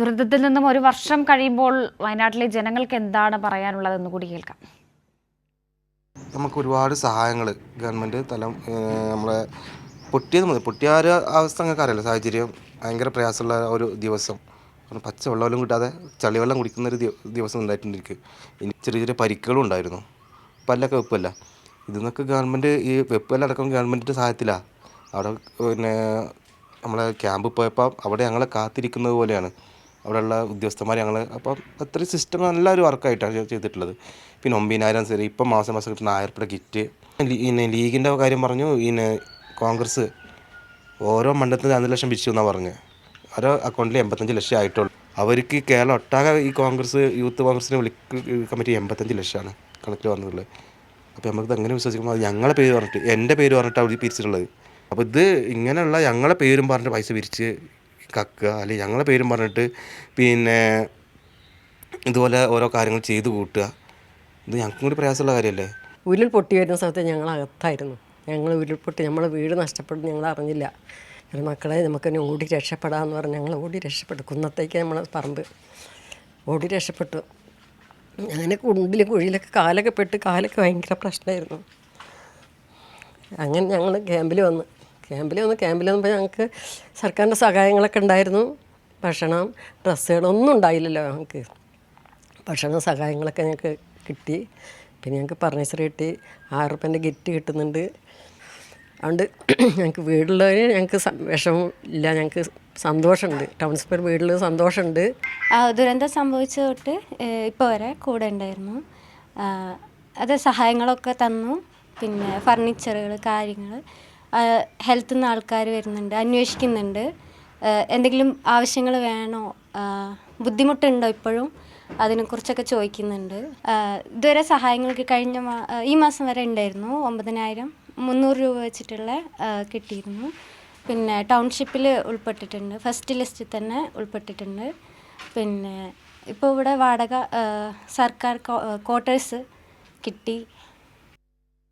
ദുരന്തത്തിൽ നിന്നും ഒരു വർഷം കഴിയുമ്പോൾ വയനാട്ടിലെ ജനങ്ങൾക്ക് എന്താണ് പറയാനുള്ളതെന്ന് കൂടി കേൾക്കാം. നമുക്ക് ഒരുപാട് സഹായങ്ങൾ ഗവൺമെന്റ് തലം നമ്മളെ പൊട്ടിയത് മതി പൊട്ടിയ ഒരു അവസ്ഥ നിങ്ങൾക്ക് അറിയാലോ സാഹചര്യം. ഭയങ്കര പ്രയാസമുള്ള ഒരു ദിവസം. പച്ച വെള്ളമെല്ലാം കിട്ടാതെ ചളിവെള്ളം കുടിക്കുന്ന ഒരു ദിവസം ഉണ്ടായിട്ടുണ്ട് ഇനി ചെറിയ ചെറിയ പരിക്കുകളും ഉണ്ടായിരുന്നു. പല്ലൊക്കെ വെപ്പല്ല. ഇതിന്നൊക്കെ ഗവൺമെന്റ് ഈ വെപ്പല്ല അടക്കം ഗവൺമെന്റിന്റെ സഹായത്തിലാണ് അവിടെ പിന്നെ നമ്മളെ ക്യാമ്പിൽ പോയപ്പോൾ അവിടെ ഞങ്ങളെ കാത്തിരിക്കുന്നത് പോലെയാണ്. അവിടെയുള്ള ഉദ്യോഗസ്ഥന്മാർ ഞങ്ങൾ അപ്പം അത്രയും സിസ്റ്റം നല്ലൊരു വർക്കായിട്ടാണ് ചെയ്തിട്ടുള്ളത്. പിന്നെ ഒമ്പതിനായിരം ശരി ഇപ്പം മാസം മാസം കിട്ടുന്ന ആയിരം രൂപയുടെ കിറ്റ് പിന്നെ ലീഗിന്റെ കാര്യം പറഞ്ഞു പിന്നെ കോൺഗ്രസ് ഓരോ മണ്ഡലത്തിൽ രണ്ട് ലക്ഷം പിരിച്ചു എന്നാണ് പറഞ്ഞത് ഓരോ അക്കൗണ്ടിൽ എൺപത്തഞ്ച് ലക്ഷം ആയിട്ടുള്ളൂ. അവർക്ക് കേരളം ഒട്ടാകെ ഈ കോൺഗ്രസ് യൂത്ത് കോൺഗ്രസിനെ വിളിക്കാൻ കമ്മിറ്റി എൺപത്തഞ്ച് ലക്ഷമാണ് കണക്കിൽ വന്നിട്ടുള്ളത്. അപ്പോൾ നമുക്ക് എങ്ങനെ വിശ്വസിക്കുമ്പോൾ അത് പേര് പറഞ്ഞിട്ട് എന്റെ പേര് പറഞ്ഞിട്ടാണ് അവർ പിരിച്ചിട്ടുള്ളത്. അപ്പോൾ ഇത് ഇങ്ങനെയുള്ള ഞങ്ങളുടെ പേരും പറഞ്ഞിട്ട് പൈസ പിരിച്ച് കക്കുക അല്ലെങ്കിൽ ഞങ്ങളെ പേരും പറഞ്ഞിട്ട് പിന്നെ ഇതുപോലെ ഓരോ കാര്യങ്ങൾ ചെയ്തു കൂട്ടുക. ഇത് ഞങ്ങൾക്കും കൂടി പ്രയാസമുള്ള കാര്യമല്ലേ? ഉരുൾ പൊട്ടി വരുന്ന സമയത്ത് ഞങ്ങൾ അകത്തായിരുന്നു. ഞങ്ങൾ ഉരുൾപൊട്ടി നമ്മളെ വീട് നഷ്ടപ്പെടും ഞങ്ങൾ അറിഞ്ഞില്ല. മക്കളെ നമുക്ക് ഇനി ഓടി രക്ഷപ്പെടാമെന്ന് പറഞ്ഞ് ഞങ്ങൾ ഓടി രക്ഷപ്പെട്ടു. കുന്നത്തേക്ക് നമ്മളെ പറമ്പ് ഓടി രക്ഷപ്പെട്ടു. അങ്ങനെ കുണ്ടിൽ കുഴിയിലൊക്കെ കാലൊക്കെ പെട്ട് കാലൊക്കെ ഭയങ്കര പ്രശ്നമായിരുന്നു. അങ്ങനെ ഞങ്ങൾ ക്യാമ്പിൽ വന്ന് ക്യാമ്പിൽ വന്ന് ക്യാമ്പിൽ വന്നപ്പോൾ ഞങ്ങൾക്ക് സർക്കാരിന്റെ സഹായങ്ങളൊക്കെ ഉണ്ടായിരുന്നു. ഭക്ഷണം ഡ്രസ്സുകളൊന്നും ഉണ്ടായില്ലല്ലോ ഞങ്ങൾക്ക് ഭക്ഷണ സഹായങ്ങളൊക്കെ ഞങ്ങൾക്ക് കിട്ടി. പിന്നെ ഞങ്ങൾക്ക് ഫർണിച്ചർ കിട്ടി. ആറ് റുപ്യന്റെ ഗിറ്റ് കിട്ടുന്നുണ്ട്. അതുകൊണ്ട് ഞങ്ങൾക്ക് വീടുള്ളവർ ഞങ്ങൾക്ക് വിഷമം ഇല്ല. ഞങ്ങൾക്ക് സന്തോഷമുണ്ട് ടൗൺ സ്ക്വയർ വീട്ടിൽ സന്തോഷമുണ്ട് ദുരന്തം സംഭവിച്ച തൊട്ട് ഇപ്പോൾ വരെ കൂടെ ഉണ്ടായിരുന്നു. അത് സഹായങ്ങളൊക്കെ തന്നു. പിന്നെ ഫർണിച്ചറുകൾ കാര്യങ്ങൾ ഹെൽത്തിൽ നിന്ന് ആൾക്കാർ വരുന്നുണ്ട് അന്വേഷിക്കുന്നുണ്ട്. എന്തെങ്കിലും ആവശ്യങ്ങൾ വേണോ? ബുദ്ധിമുട്ടുണ്ടോ ഇപ്പോഴും? അതിനെക്കുറിച്ചൊക്കെ ചോദിക്കുന്നുണ്ട്. ഇതുവരെ സഹായങ്ങൾക്ക് കഴിഞ്ഞ ഈ മാസം വരെ ഉണ്ടായിരുന്നു. ഒമ്പതിനായിരം മുന്നൂറ് രൂപ വെച്ചിട്ടുള്ള കിട്ടിയിരുന്നു. പിന്നെ ടൗൺഷിപ്പിൽ ഉൾപ്പെട്ടിട്ടുണ്ട്. ഫസ്റ്റ് ലിസ്റ്റിൽ തന്നെ ഉൾപ്പെട്ടിട്ടുണ്ട്. പിന്നെ ഇപ്പോൾ ഇവിടെ വാടക സർക്കാർ ക്വാർട്ടേഴ്സ് കിട്ടി.